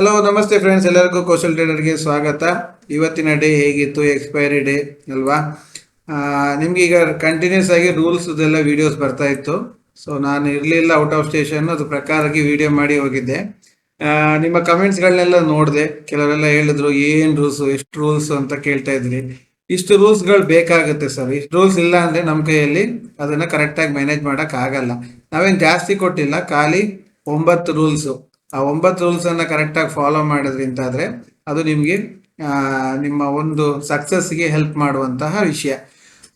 Hello ನಮಸ್ತೆ friends ಎಲ್ಲರಿಗೂ ಕೌಶಲ್ ಟ್ರೇಡರ್ಗೆ ಸ್ವಾಗತ. ಇವತ್ತಿನ ಡೇ ಹೇಗಿತ್ತು ಎಕ್ಸ್ಪೈರಿ ಡೇ ಅಲ್ವಾ? ನಿಮ್ಗೆ ಈಗ ಕಂಟಿನ್ಯೂಸ್ ಆಗಿ ರೂಲ್ಸ್ ಎಲ್ಲ ವಿಡಿಯೋಸ್ ಬರ್ತಾ ಇತ್ತು. ಸೊ ನಾನು ಇರಲಿಲ್ಲ ಔಟ್ ಆಫ್ ಸ್ಟೇಷನ್ ಅದು ಪ್ರಕಾರಕ್ಕೆ ವಿಡಿಯೋ ಮಾಡಿ ಹೋಗಿದ್ದೆ. ನಿಮ್ಮ ಕಮೆಂಟ್ಸ್ಗಳನ್ನೆಲ್ಲ ನೋಡಿದೆ. ಕೆಲವರೆಲ್ಲ ಹೇಳಿದ್ರು, ಏನ್ ರೂಲ್ಸ್ ಎಷ್ಟು ರೂಲ್ಸ್ ಅಂತ ಕೇಳ್ತಾ ಇದ್ರಿ? ಇಷ್ಟು ರೂಲ್ಸ್ಗಳು ಬೇಕಾಗುತ್ತೆ ಸರ್ ಇಷ್ಟು ರೂಲ್ಸ್ ಇಲ್ಲ ಅಂದ್ರೆ ನಮ್ಮ ಕೈಯಲ್ಲಿ ಅದನ್ನ ಕರೆಕ್ಟಾಗಿ ಮ್ಯಾನೇಜ್ ಮಾಡೋಕ್ಕಾಗಲ್ಲ ನಾವೇನ್ ಜಾಸ್ತಿ ಕೊಟ್ಟಿಲ್ಲ, ಖಾಲಿ ಒಂಬತ್ತು ರೂಲ್ಸ್ ಆ ಒಂಬತ್ತು ರೂಲ್ಸ್ ಅನ್ನ ಕರೆಕ್ಟಾಗಿ ಫಾಲೋ ಮಾಡಿದ್ರಿಂದ ಆದ್ರೆ ಅದು ನಿಮಗೆ ನಿಮ್ಮ ಒಂದು ಸಕ್ಸಸ್ಗೆ ಹೆಲ್ಪ್ ಮಾಡುವಂತಹ ವಿಷಯ.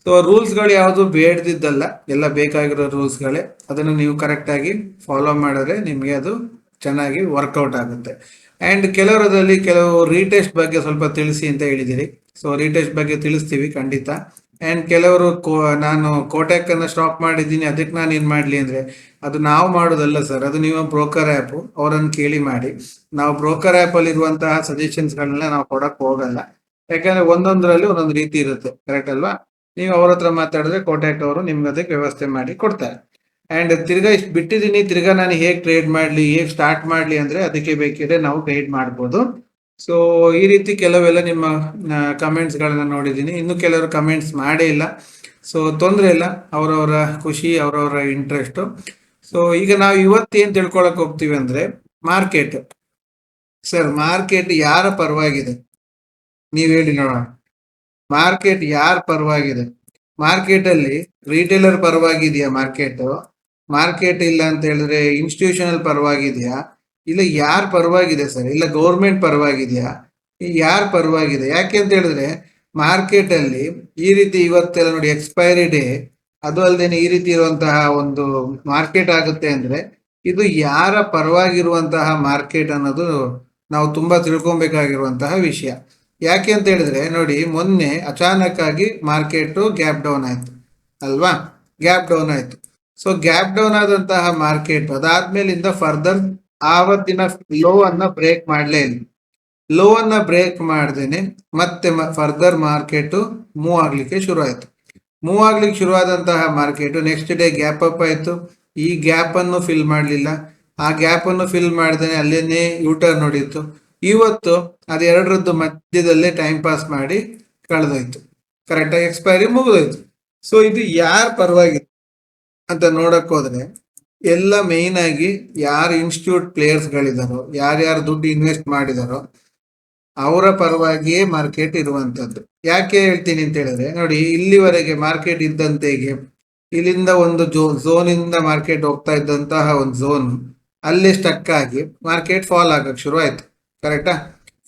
ಸೊ ರೂಲ್ಸ್ಗಳು ಯಾವುದು ಬೇಡದಿದ್ದಲ್ಲ, ಎಲ್ಲ ಬೇಕಾಗಿರೋ ರೂಲ್ಸ್ಗಳೇ ಅದನ್ನು ನೀವು ಕರೆಕ್ಟಾಗಿ ಫಾಲೋ ಮಾಡಿದ್ರೆ ನಿಮಗೆ ಅದು ಚೆನ್ನಾಗಿ ವರ್ಕೌಟ್ ಆಗುತ್ತೆ. ಆ್ಯಂಡ್ ಕೆಲವರದಲ್ಲಿ ಕೆಲವು ರೀಟೆಸ್ಟ್ ಬಗ್ಗೆ ಸ್ವಲ್ಪ ತಿಳಿಸಿ ಅಂತ ಹೇಳಿದಿರಿ. ಸೊ ರೀಟೆಸ್ಟ್ ಬಗ್ಗೆ ತಿಳಿಸ್ತೀವಿ ಖಂಡಿತ. ಆ್ಯಂಡ್ ಕೆಲವರು ಕೋ, ನಾನು ಅನ್ನ ಸ್ಟಾಪ್ ಮಾಡಿದ್ದೀನಿ, ಅದಕ್ಕೆ ನಾನು ಏನು ಮಾಡಲಿ ಅಂದರೆ, ಅದು ನಾವು ಮಾಡೋದಲ್ಲ ಸರ್ ಅದು ನೀವು ಬ್ರೋಕರ್ ಆ್ಯಪು ಅವರನ್ನು ಕೇಳಿ ಮಾಡಿ. ನಾವು ಬ್ರೋಕರ್ ಆ್ಯಪಲ್ಲಿ ಇರುವಂತಹ ಸಜೆಷನ್ಸ್ಗಳನ್ನೆಲ್ಲ ನಾವು ಕೊಡಕ್ಕೆ ಹೋಗಲ್ಲ. ಯಾಕಂದ್ರೆ ಒಂದೊಂದರಲ್ಲಿ ಒಂದೊಂದು ರೀತಿ ಇರುತ್ತೆ ಕರೆಕ್ಟ್ ಅಲ್ವಾ? ನೀವು ಅವ್ರ ಹತ್ರ ಮಾತಾಡಿದ್ರೆ ಕೋಟ್ಯಾಕ್ ಅವರು ನಿಮ್ಗೆ ಅದಕ್ಕೆ ವ್ಯವಸ್ಥೆ ಮಾಡಿ ಕೊಡ್ತಾರೆ. ಆ್ಯಂಡ್ ತಿರ್ಗಾ ಇಷ್ಟು ಬಿಟ್ಟಿದ್ದೀನಿ, ತಿರ್ಗಾ ನಾನು ಹೇಗೆ ಟ್ರೇಡ್ ಮಾಡಲಿ, ಹೇಗೆ ಸ್ಟಾರ್ಟ್ ಮಾಡಲಿ ಅಂದ್ರೆ ಅದಕ್ಕೆ ಬೇಕಿದ್ರೆ ನಾವು ಗೈಡ್ ಮಾಡ್ಬೋದು. ಸೊ ಈ ರೀತಿ ಕೆಲವೆಲ್ಲ ನಿಮ್ಮ ಕಮೆಂಟ್ಸ್ಗಳನ್ನ ನೋಡಿದ್ದೀನಿ. ಇನ್ನು ಕೆಲವರು ಕಮೆಂಟ್ಸ್ ಮಾಡೇ ಇಲ್ಲ. ಸೊ ತೊಂದರೆ ಇಲ್ಲ. ಅವರವರ ಖುಷಿ, ಅವರವರ ಇಂಟ್ರೆಸ್ಟು ಸೊ ಈಗ ನಾವು ಇವತ್ತೇನು ತಿಳ್ಕೊಳಕ್ ಹೋಗ್ತೀವಿ ಅಂದ್ರೆ ಮಾರ್ಕೆಟ್ ಸರ್ ಮಾರ್ಕೆಟ್ ಯಾರ ಪರವಾಗಿದೆ? ನೀವು ಹೇಳಿ ನೋಡೋಣ. ಮಾರ್ಕೆಟ್ ಯಾರ ಪರವಾಗಿದೆ? ಮಾರ್ಕೆಟ್ ಅಲ್ಲಿ ರಿಟೇಲರ್ ಪರವಾಗಿದೆಯಾ ಮಾರ್ಕೆಟ್ ಮಾರ್ಕೆಟ್ ಇಲ್ಲ ಅಂತ ಹೇಳಿದ್ರೆ ಇನ್ಸ್ಟಿಟ್ಯೂಷನಲ್ ಪರವಾಗಿದೆಯಾ? ಇಲ್ಲ ಯಾರು ಪರವಾಗಿದೆ ಸರ್? ಇಲ್ಲ ಗೌರ್ಮೆಂಟ್ ಪರವಾಗಿದೆಯಾ? ಯಾರು ಪರವಾಗಿದೆ? ಯಾಕೆ ಅಂತ ಹೇಳಿದ್ರೆ ಮಾರ್ಕೆಟ್ ಅಲ್ಲಿ ಈ ರೀತಿ ಇವತ್ತೆಲ್ಲ ನೋಡಿ ಎಕ್ಸ್ಪೈರಿ ಡೇ ಅದು ಅಲ್ಲದೆ ಈ ರೀತಿ ಇರುವಂತಹ ಒಂದು ಮಾರ್ಕೆಟ್ ಆಗುತ್ತೆ ಅಂದ್ರೆ, ಇದು ಯಾರ ಪರವಾಗಿರುವಂತಹ ಮಾರ್ಕೆಟ್ ಅನ್ನೋದು ನಾವು ತುಂಬಾ ತಿಳ್ಕೊಬೇಕಾಗಿರುವಂತಹ ವಿಷಯ. ಯಾಕೆ ಅಂತ ಹೇಳಿದ್ರೆ, ನೋಡಿ ಮೊನ್ನೆ ಅಚಾನಕ್ ಆಗಿ ಮಾರ್ಕೆಟ್ ಗ್ಯಾಪ್ ಡೌನ್ ಆಯ್ತು, ಅಲ್ವಾ? ಗ್ಯಾಪ್ ಡೌನ್ ಆಯ್ತು. ಸೊ ಗ್ಯಾಪ್ ಡೌನ್ ಆದಂತಹ ಮಾರ್ಕೆಟ್ ಅದಾದ್ಮೇಲಿಂದ ಫರ್ದರ್ ಆವತ್ತಿನ ಲೋ ಅನ್ನ ಬ್ರೇಕ್ ಮಾಡಲೇ ಇಲ್ಲ ಲೋ ಅನ್ನ ಬ್ರೇಕ್ ಮಾಡ್ದೇನೆ, ಮತ್ತೆ ಫರ್ದರ್ ಮಾರ್ಕೆಟ್ ಮೂವ್ ಆಗ್ಲಿಕ್ಕೆ ಶುರು ಆಯ್ತು ಮೂವ್ ಆಗ್ಲಿಕ್ಕೆ ಶುರುವಾದಂತಹ market next day gap up ಆಯ್ತು. ಈ ಗ್ಯಾಪ್ ಅನ್ನು ಫಿಲ್ ಮಾಡಲಿಲ್ಲ. ಆ ಗ್ಯಾಪ್ ಅನ್ನು ಫಿಲ್ ಮಾಡ್ದೇನೆ ಅಲ್ಲೇನೆ ಯೂಟರ್ನ್ ನೋಡಿತ್ತು ಇವತ್ತು ಅದೆರಡರದ್ದು ಮಧ್ಯದಲ್ಲೇ ಟೈಮ್ ಪಾಸ್ ಮಾಡಿ ಕಳೆದೋಯ್ತು. ಕರೆಕ್ಟಾಗಿ ಎಕ್ಸ್ಪೈರಿ ಮುಗಿದೋಯ್ತು. ಸೊ ಇದು ಯಾರ ಪರವಾಗಿ ಅಂತ ನೋಡಕ್ ಹೋದ್ರೆ ಎಲ್ಲ ಮೇಯ್ನ್ ಆಗಿ ಯಾರು ಇನ್ಸ್ಟಿಟ್ಯೂಟ್ ಪ್ಲೇಯರ್ಸ್ಗಳಿದಾರೋ ಯಾರ್ಯಾರು ದುಡ್ಡು ಇನ್ವೆಸ್ಟ್ ಮಾಡಿದಾರೋ, ಅವರ ಪರವಾಗಿಯೇ ಮಾರ್ಕೆಟ್ ಇರುವಂತದ್ದು. ಯಾಕೆ ಹೇಳ್ತೀನಿ ಅಂತ ಹೇಳಿದ್ರೆ, ನೋಡಿ ಇಲ್ಲಿವರೆಗೆ ಮಾರ್ಕೆಟ್ ಇದ್ದಂತೆಗೆ ಇಲ್ಲಿಂದ ಒಂದು ಜೋ ಝೋನ್ ಇಂದ ಮಾರ್ಕೆಟ್ ಹೋಗ್ತಾ ಇದ್ದಂತಹ ಒಂದು ಝೋನ್ ಅಲ್ಲೇ ಸ್ಟಕ್ ಆಗಿ ಮಾರ್ಕೆಟ್ ಫಾಲ್ ಆಗಕ್ ಶುರು ಆಯ್ತು. ಕರೆಕ್ಟಾ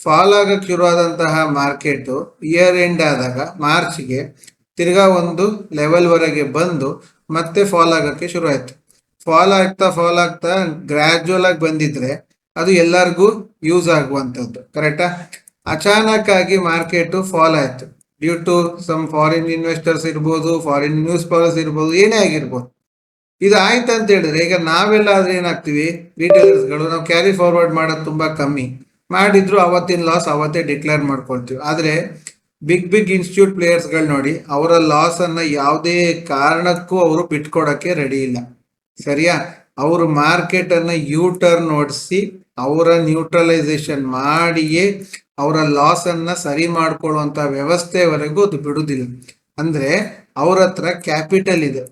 ಫಾಲ್ ಆಗಕ್ ಶುರುವಾದಂತಹ ಮಾರ್ಕೆಟ್ ಇಯರ್ ಎಂಡ್ ಆದಾಗ ಮಾರ್ಚ್ಗೆ ತಿರ್ಗಾ ಒಂದು ಲೆವೆಲ್ ವರೆಗೆ ಬಂದು ಮತ್ತೆ ಫಾಲ್ ಆಗಕ್ಕೆ ಶುರು ಆಯ್ತು. ಫಾಲ್ ಆಗ್ತಾ ಫಾಲ್ ಆಗ್ತಾ ಗ್ರಾಜುವಲ್ ಆಗಿ ಬಂದಿದ್ರೆ ಅದು ಎಲ್ಲರಿಗೂ ಯೂಸ್ ಆಗುವಂಥದ್ದು ಕರೆಕ್ಟಾ ಅಚಾನಕ್ ಆಗಿ ಮಾರ್ಕೆಟ್ ಫಾಲ್ ಆಯ್ತು. Due to some foreign investors ಇರ್ಬೋದು ಫಾರಿನ್ ನ್ಯೂಸ್ ಪೇಪರ್ಸ್ ಇರ್ಬೋದು, ಏನೇ ಆಗಿರ್ಬೋದು. ಇದು ಆಯ್ತು ಅಂತ ಹೇಳಿದ್ರೆ ಈಗ ನಾವೆಲ್ಲ ಆದ್ರೆ ಏನಾಗ್ತೀವಿ ರಿಟೇಲರ್ಸ್ಗಳು ನಾವು ಕ್ಯಾರಿ ಫಾರ್ವರ್ಡ್ ಮಾಡೋದು ತುಂಬಾ ಕಮ್ಮಿ. ಮಾಡಿದ್ರು ಅವತ್ತಿನ ಲಾಸ್ ಅವತ್ತೇ ಡಿಕ್ಲೇರ್ ಮಾಡ್ಕೊಳ್ತೀವಿ. ಆದ್ರೆ ಬಿಗ್ ಬಿಗ್ ಇನ್ಸ್ಟಿಟ್ಯೂಟ್ ಪ್ಲೇಯರ್ಸ್ಗಳು ನೋಡಿ, ಅವರ ಲಾಸ್ ಅನ್ನ ಯಾವುದೇ ಕಾರಣಕ್ಕೂ ಅವರು ಬಿಟ್ಕೊಡಕ್ಕೆ ರೆಡಿ ಇಲ್ಲ. ಸರಿಯಾ? ಅವರು ಮಾರ್ಕೆಟ್ ಅನ್ನ ಯೂ ಟರ್ನ್ ಓಡಿಸಿ ಅವರ ನ್ಯೂಟ್ರಲೈಸೇಷನ್ ಮಾಡಿಯೇ ಅವರ ಲಾಸ್ ಅನ್ನ ಸರಿ ಮಾಡ್ಕೊಳ್ಳುವಂತ ವ್ಯವಸ್ಥೆವರೆಗೂ ಅದು ಬಿಡುವುದಿಲ್ಲ ಅಂದ್ರೆ ಅವ್ರ ಹತ್ರ ಕ್ಯಾಪಿಟಲ್ ಇದೆ.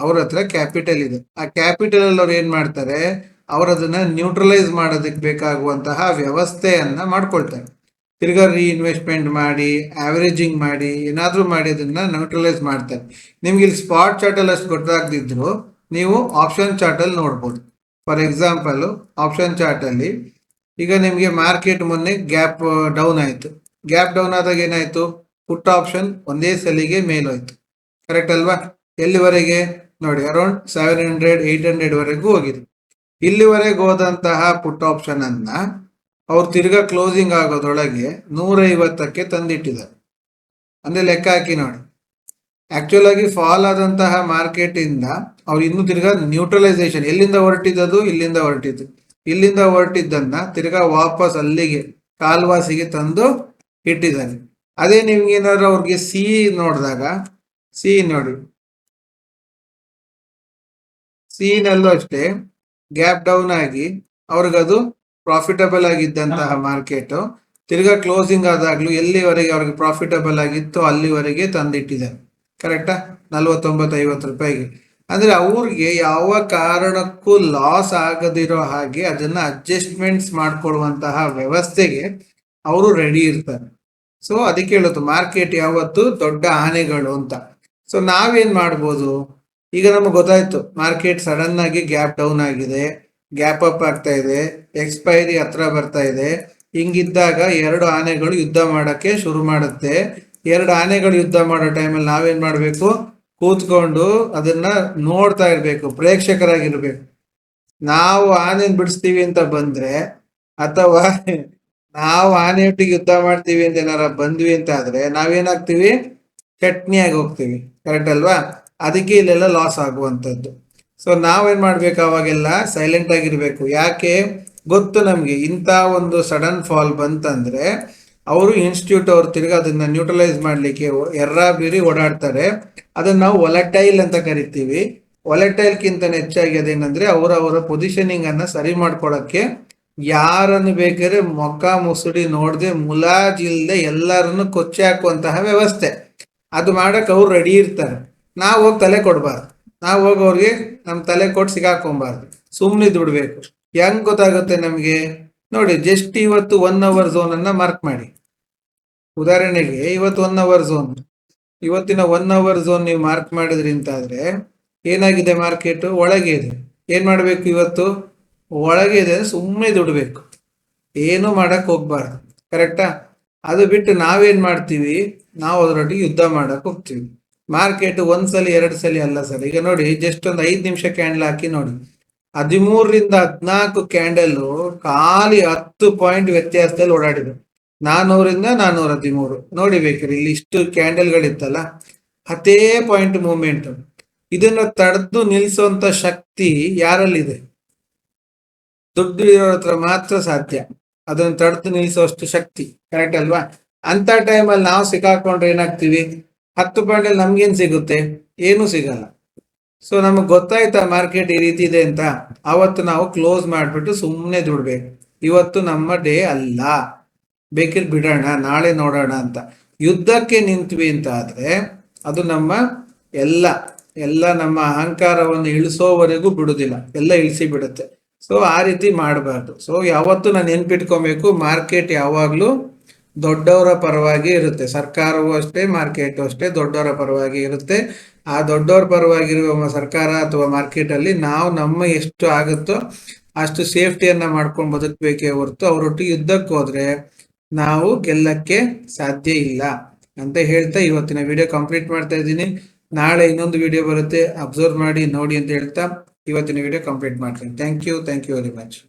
ಅವ್ರ ಹತ್ರ ಕ್ಯಾಪಿಟಲ್ ಇದೆ. ಆ ಕ್ಯಾಪಿಟಲ್ ಅಲ್ಲಿ ಅವ್ರು ಏನ್ ಮಾಡ್ತಾರೆ? ಅವರದನ್ನು ನ್ಯೂಟ್ರಲೈಸ್ ಮಾಡೋದಕ್ಕೆ ಬೇಕಾಗುವಂತಹ ವ್ಯವಸ್ಥೆಯನ್ನ ಮಾಡ್ಕೊಳ್ತಾರೆ. ತಿರ್ಗಾ ಇನ್ವೆಸ್ಟ್ಮೆಂಟ್ ಮಾಡಿ ಆವರೇಜಿಂಗ್ ಮಾಡಿ, ಏನಾದರೂ ಮಾಡಿ ಅದನ್ನ ನ್ಯೂಟ್ರಲೈಸ್ ಮಾಡ್ತಾರೆ. ನಿಮ್ಗೆ ಇಲ್ಲಿ ಸ್ಪಾಟ್ ಚಾರ್ಟ್ ಅಲ್ಲಿ ಅಷ್ಟು ಗೊತ್ತಾಗದಿದ್ರು ನೀವು ಆಪ್ಷನ್ ಚಾರ್ಟಲ್ಲಿ ನೋಡ್ಬೋದು. ಫಾರ್ ಎಕ್ಸಾಂಪಲ್ ಆಪ್ಷನ್ ಚಾರ್ಟಲ್ಲಿ ಈಗ ನಿಮಗೆ ಮಾರ್ಕೆಟ್ ಮೊನ್ನೆ ಗ್ಯಾಪ್ ಡೌನ್ ಆಯಿತು. ಗ್ಯಾಪ್ ಡೌನ್ ಆದಾಗ ಏನಾಯಿತು? ಪುಟ್ ಆಪ್ಷನ್ ಒಂದೇ ಸಲಿಗೆ ಮೇಲೋಯ್ತು. ಕರೆಕ್ಟ್ ಅಲ್ವಾ? ಎಲ್ಲಿವರೆಗೆ? ನೋಡಿ ಅರೌಂಡ್ ಸೆವೆನ್ ಹಂಡ್ರೆಡ್ ಏಯ್ಟ್ ಹಂಡ್ರೆಡ್ವರೆಗೂ ಹೋಗಿದೆ. ಇಲ್ಲಿವರೆಗೆ ಹೋದಂತಹ ಪುಟ್ ಆಪ್ಷನ್ ಅನ್ನ ಅವ್ರು ತಿರ್ಗಾ ಕ್ಲೋಸಿಂಗ್ ಆಗೋದ್ರೊಳಗೆ ನೂರೈವತ್ತಕ್ಕೆ ತಂದಿಟ್ಟಿದ್ದಾರೆ. ಅಂದರೆ ಲೆಕ್ಕ ಹಾಕಿ ನೋಡಿ. ಆಕ್ಚುಲ್ ಆಗಿ ಫಾಲ್ ಆದಂತಹ ಮಾರ್ಕೆಟ್ ಇಂದ ಅವ್ರು ಇನ್ನು ತಿರ್ಗಾ ನ್ಯೂಟ್ರಲೈಸೇಷನ್ ಎಲ್ಲಿಂದ ಹೊರಟಿದ್ದು ಇಲ್ಲಿಂದ ಹೊರಟಿದ್ದು. ಇಲ್ಲಿಂದ ಹೊರಟಿದ್ದನ್ನ ತಿರ್ಗಾ ವಾಪಸ್ ಅಲ್ಲಿಗೆ, ಕಾಲ್ವಾಸಿಗೆ ತಂದು ಇಟ್ಟಿದ್ದಾರೆ. ಅದೇ ನಿಮ್ಗೆ ಏನಾದ್ರು ಅವ್ರಿಗೆ ಸಿ ನೋಡಿದಾಗ ಸಿ ನೋಡಿ. ಸಿ ನಲ್ಲೂ ಅಷ್ಟೇ ಗ್ಯಾಪ್ ಡೌನ್ ಆಗಿ ಅವ್ರಿಗದು ಪ್ರಾಫಿಟಬಲ್ ಆಗಿದ್ದಂತಹ ಮಾರ್ಕೆಟ್ ತಿರ್ಗಾ ಕ್ಲೋಸಿಂಗ್ ಆದಾಗ್ಲೂ ಎಲ್ಲಿವರೆಗೆ ಅವ್ರಿಗೆ ಪ್ರಾಫಿಟಬಲ್ ಆಗಿತ್ತು ಅಲ್ಲಿವರೆಗೆ ತಂದಿಟ್ಟಿದ್ದಾರೆ. ಕರೆಕ್ಟಾ? ನಲ್ವತ್ತೊಂಬತ್ತು ಐವತ್ತು ರೂಪಾಯಿಗೆ. ಅಂದರೆ ಅವ್ರಿಗೆ ಯಾವ ಕಾರಣಕ್ಕೂ ಲಾಸ್ ಆಗದಿರೋ ಹಾಗೆ ಅದನ್ನ ಅಡ್ಜಸ್ಟ್ಮೆಂಟ್ಸ್ ಮಾಡ್ಕೊಳ್ಳುವಂತಹ ವ್ಯವಸ್ಥೆಗೆ ಅವರು ರೆಡಿ ಇರ್ತಾರೆ. ಸೊ ಅದಕ್ಕೆ ಹೇಳೋದು ಮಾರ್ಕೆಟ್ ಯಾವತ್ತು ದೊಡ್ಡ ಆನೆಗಳು ಅಂತ. ಸೊ ನಾವೇನ್ ಮಾಡ್ಬೋದು? ಈಗ ನಮಗೆ ಗೊತ್ತಾಯ್ತು ಮಾರ್ಕೆಟ್ ಸಡನ್ ಆಗಿ ಗ್ಯಾಪ್ ಡೌನ್ ಆಗಿದೆ ಗ್ಯಾಪ್ ಅಪ್ ಆಗ್ತಾ ಇದೆ ಎಕ್ಸ್ಪೈರಿ ಹತ್ರ ಬರ್ತಾ ಇದೆ. ಹಿಂಗಿದ್ದಾಗ ಎರಡು ಆನೆಗಳು ಯುದ್ಧ ಮಾಡಕ್ಕೆ ಶುರು ಮಾಡುತ್ತೆ. ಎರಡು ಆನೆಗಳು ಯುದ್ಧ ಮಾಡೋ ಟೈಮಲ್ಲಿ ನಾವೇನ್ ಮಾಡಬೇಕು? ಕೂತ್ಕೊಂಡು ಅದನ್ನ ನೋಡ್ತಾ ಇರಬೇಕು, ಪ್ರೇಕ್ಷಕರಾಗಿರ್ಬೇಕು. ನಾವು ಆನೆನ್ ಬಿಡಿಸ್ತೀವಿ ಅಂತ ಬಂದ್ರೆ, ಅಥವಾ ನಾವು ಆನೆಯೊಟ್ಟಿಗೆ ಯುದ್ಧ ಮಾಡ್ತೀವಿ ಅಂತ ಏನಾರ ಬಂದ್ವಿ ಅಂತ ಆದ್ರೆ, ನಾವೇನಾಗ್ತೀವಿ? ಚಟ್ನಿಯಾಗಿ ಹೋಗ್ತೀವಿ ಕರೆಕ್ಟ್ ಅಲ್ವಾ? ಅದಕ್ಕೆ ಇಲ್ಲೆಲ್ಲ ಲಾಸ್ ಆಗುವಂಥದ್ದು. ಸೊ ನಾವೇನ್ ಮಾಡ್ಬೇಕು ಅವಾಗೆಲ್ಲ? ಸೈಲೆಂಟ್ ಆಗಿರ್ಬೇಕು. ಯಾಕೆ? ಗೊತ್ತು ನಮಗೆ. ಇಂಥ ಒಂದು ಸಡನ್ ಫಾಲ್ ಬಂತಂದ್ರೆ ಅವರು ಇನ್ಸ್ಟಿಟ್ಯೂಟ್ ಅವರು ತಿರ್ಗಿ ಅದನ್ನ ನ್ಯೂಟ್ರಲೈಸ್ ಮಾಡ್ಲಿಕ್ಕೆ ಎರ್ರ ಬೀರಿ ಓಡಾಡ್ತಾರೆ. ಅದನ್ನ ನಾವು ಒಲಟೈಲ್ ಅಂತ ಕರಿತೀವಿ. ಒಲಟೈಲ್ಕಿಂತ ಹೆಚ್ಚಾಗಿ ಅದೇನಂದ್ರೆ ಅವರ ಅವರ ಪೊಸಿಷನಿಂಗ್ ಅನ್ನ ಸರಿ ಮಾಡ್ಕೊಳಕ್ಕೆ ಯಾರನ್ನು ಬೇಕಾದ್ರೆ ಮೊಕ್ಕ ಮುಸುಡಿ ನೋಡದೆ ಮುಲಾಜಿಲ್ದೆ ಎಲ್ಲರನ್ನು ಕೊಚ್ಚಿ ಹಾಕುವಂತಹ ವ್ಯವಸ್ಥೆ. ಅದು ಮಾಡಕ್ ಅವ್ರು ರೆಡಿ ಇರ್ತಾರೆ. ನಾವು ಹೋಗಿ ತಲೆ ಕೊಡ್ಬಾರ್ದು. ನಾವು ಹೋಗಿ ಅವ್ರಿಗೆ ನಮ್ಮ ತಲೆ ಕೊಟ್ಟು ಸಿಗಾಕೊಂಬಾರ್ದು. ಸುಮ್ಮನೆ ದುಡ್ಬೇಕು ಹೆಂಗ್ ಗೊತ್ತಾಗುತ್ತೆ ನಮಗೆ? ನೋಡಿ ಜಸ್ಟ್ ಇವತ್ತು ಒನ್ ಅವರ್ ಝೋನ್ ಅನ್ನ ಮಾರ್ಕ್ ಮಾಡಿ. ಉದಾಹರಣೆಗೆ, ಇವತ್ತು ಒನ್ ಅವರ್ ಝೋನ್ ಇವತ್ತಿನ ಒನ್ ಅವರ್ ಝೋನ್ ನೀವು ಮಾರ್ಕ್ ಮಾಡಿದ್ರಿ ಅಂತ ಆದ್ರೆ ಏನಾಗಿದೆ ಮಾರ್ಕೆಟ್ ಒಳಗೆ ಇದೆ. ಏನ್ ಮಾಡ್ಬೇಕು ಇವತ್ತು? ಒಳಗೆ ಇದೆ ಸುಮ್ಮನೆ ದುಡ್ಬೇಕು. ಏನು ಮಾಡಕ್ ಹೋಗ್ಬಾರ್ದು. ಕರೆಕ್ಟಾ ಅದು ಬಿಟ್ಟು ನಾವೇನ್ ಮಾಡ್ತೀವಿ? ನಾವು ಅದರೊಟ್ಟಿಗೆ ಯುದ್ಧ ಮಾಡಕ್ ಹೋಗ್ತೀವಿ. ಮಾರ್ಕೆಟ್ ಒಂದ್ಸಲಿ ಎರಡು ಸಲ ಅಲ್ಲ ಸರ್. ಈಗ ನೋಡಿ ಜಸ್ಟ್ ಒಂದು ಐದು ನಿಮಿಷ ಕ್ಯಾಂಡಲ್ ಹಾಕಿ ನೋಡಿ. ಹದಿಮೂರರಿಂದ ಹದಿನಾಲ್ಕು ಕ್ಯಾಂಡಲ್ ಖಾಲಿ ಹತ್ತು ಪಾಯಿಂಟ್ ವ್ಯತ್ಯಾಸದಲ್ಲಿ ಓಡಾಡಿದ್ರು. ನಾನೂರಿಂದ ನಾನೂರ ಹದಿಮೂರು. ನೋಡಿ ಬೇಕ್ರಿ ಇಲ್ಲಿ ಇಷ್ಟು ಕ್ಯಾಂಡಲ್ಗಳಿತ್ತಲ್ಲ ಹತ್ತೇ ಪಾಯಿಂಟ್ ಮೂವ್ಮೆಂಟ್. ಇದನ್ನ ತಡೆದು ನಿಲ್ಲಿಸುವಂತ ಶಕ್ತಿ ಯಾರಲ್ಲಿದೆ? ದುಡ್ಡು ಇರೋರ ಹತ್ರ ಮಾತ್ರ ಸಾಧ್ಯ. ಅದನ್ನ ತಡೆದು ನಿಲ್ಲಿಸುವಷ್ಟು ಶಕ್ತಿ ಕರೆಕ್ಟ್ ಅಲ್ವಾ? ಅಂತ ಟೈಮಲ್ಲಿ ನಾವು ಸಿಕ್ಕಾಕೊಂಡ್ರೆ ಏನಾಗ್ತೀವಿ? ಹತ್ತು ಪಾಯಿಂಟ್ ಅಲ್ಲಿ ನಮ್ಗೇನ್ ಸಿಗುತ್ತೆ? ಏನು ಸಿಗಲ್ಲ. ಸೊ ನಮಗೆ ಗೊತ್ತಾಯ್ತಾ ಮಾರ್ಕೆಟ್ ಈ ರೀತಿ ಇದೆ ಅಂತ? ಅವತ್ತು ನಾವು ಕ್ಲೋಸ್ ಮಾಡಿಬಿಟ್ಟು ಸುಮ್ಮನೆ ದುಡ್ಬೇಕು. ಇವತ್ತು ನಮ್ಮ ಡೇ ಅಲ್ಲ. ಬೇಕಿರ್ ಬಿಡೋಣ, ನಾಳೆ ನೋಡೋಣ ಅಂತ. ಯುದ್ಧಕ್ಕೆ ನಿಂತ್ವಿ ಅಂತ ಆದರೆ ಅದು ನಮ್ಮ ಎಲ್ಲ ಎಲ್ಲ ನಮ್ಮ ಅಹಂಕಾರವನ್ನು ಇಳಿಸೋವರೆಗೂ ಬಿಡುದಿಲ್ಲ. ಎಲ್ಲ ಇಳಿಸಿ ಬಿಡುತ್ತೆ. ಸೊ ಆ ರೀತಿ ಮಾಡಬಾರ್ದು. ಸೊ ಯಾವತ್ತು ನಾನು ನೆನ್ಪಿಟ್ಕೊಬೇಕು ಮಾರ್ಕೆಟ್ ಯಾವಾಗ್ಲೂ ದೊಡ್ಡವರ ಪರವಾಗಿ ಇರುತ್ತೆ. ಸರ್ಕಾರವೂ ಅಷ್ಟೇ, ಮಾರ್ಕೆಟು ಅಷ್ಟೇ, ದೊಡ್ಡವರ ಪರವಾಗಿ ಇರುತ್ತೆ. ಆ ದೊಡ್ಡವರ ಪರವಾಗಿರುವ ಸರ್ಕಾರ ಅಥವಾ ಮಾರ್ಕೆಟ್ ಅಲ್ಲಿ ನಾವು ನಮ್ಮ ಎಷ್ಟು ಆಗುತ್ತೋ ಅಷ್ಟು ಸೇಫ್ಟಿಯನ್ನ ಮಾಡ್ಕೊಂಡು ಬದುಕಬೇಕೇ ಹೊರತು ಅವರೊಟ್ಟಿಗೆ ಯುದ್ಧಕ್ಕೆ ಹೋದ್ರೆ ನಾವು ಗೆಲ್ಲಕ್ಕೆ ಸಾಧ್ಯ ಇಲ್ಲ ಅಂತ ಹೇಳ್ತಾ ಇವತ್ತಿನ ವಿಡಿಯೋ ಕಂಪ್ಲೀಟ್ ಮಾಡ್ತಾ ಇದ್ದೀನಿ. ನಾಳೆ ಇನ್ನೊಂದು ವಿಡಿಯೋ ಬರುತ್ತೆ. ಅಬ್ಸರ್ವ್ ಮಾಡಿ, ನೋಡಿ ಅಂತ ಹೇಳ್ತಾ ಇವತ್ತಿನ ವಿಡಿಯೋ ಕಂಪ್ಲೀಟ್ ಮಾಡ್ತೀನಿ. Thank you thank you very much